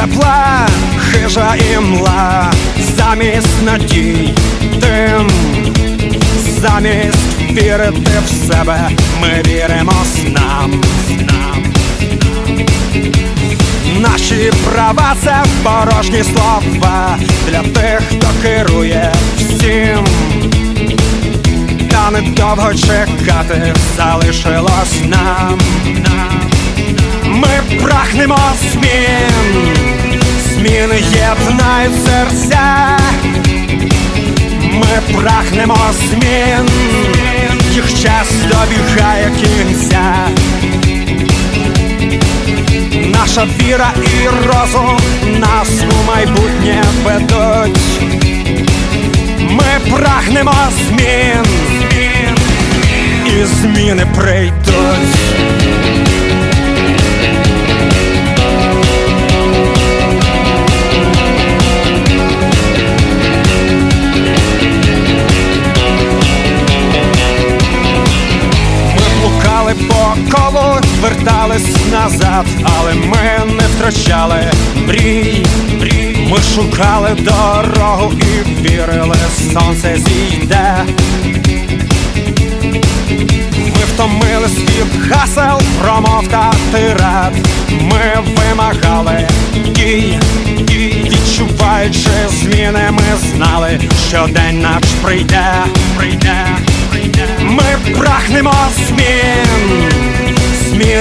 тепла, хижа і мла, замість надій, тим, замість вірити в себе, ми віримо снам. снам. Наші права це порожні слова для тих, хто керує всім. Та недовго чекати залишилось нам. Ми прагнемо змін, зміни єднають серця. Ми прагнемо змін, їх час добігає кінця. Наша віра і розум нас у майбутнє ведуть. Ми прагнемо змін, і зміни прийдуть. Назад, але ми не втрачали мрій. Ми шукали дорогу і вірили, сонце зійде. Ми втомились від гасел, промов та тират. Ми вимагали дій, дій, відчуваючи зміни, ми знали, що день наш прийде, прийде, прийде. Ми прагнемо змін,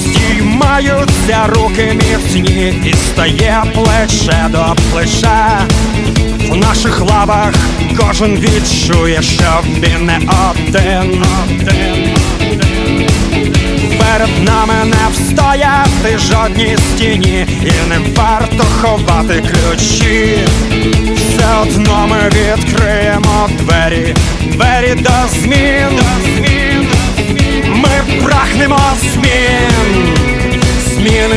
Вгору руки міцні, і стає плече до плеча. В наших лавах кожен відчує, що він не один. Перед нами не встояти жодній стіні, і не варто ховати ключі. Все одно ми відкриємо двері, двері до змін. Ми прагнемо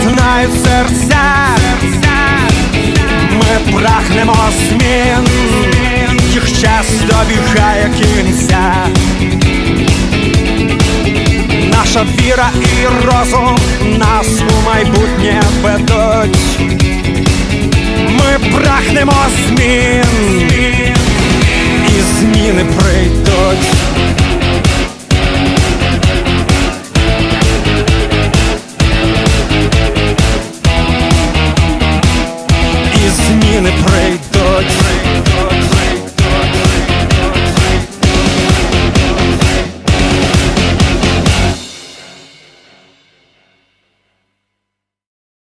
зміни єднають серця. Ми прагнемо змін, їх час добігає кінця. Наша віра і розум нас у майбутнє ведуть. Ми прагнемо змін,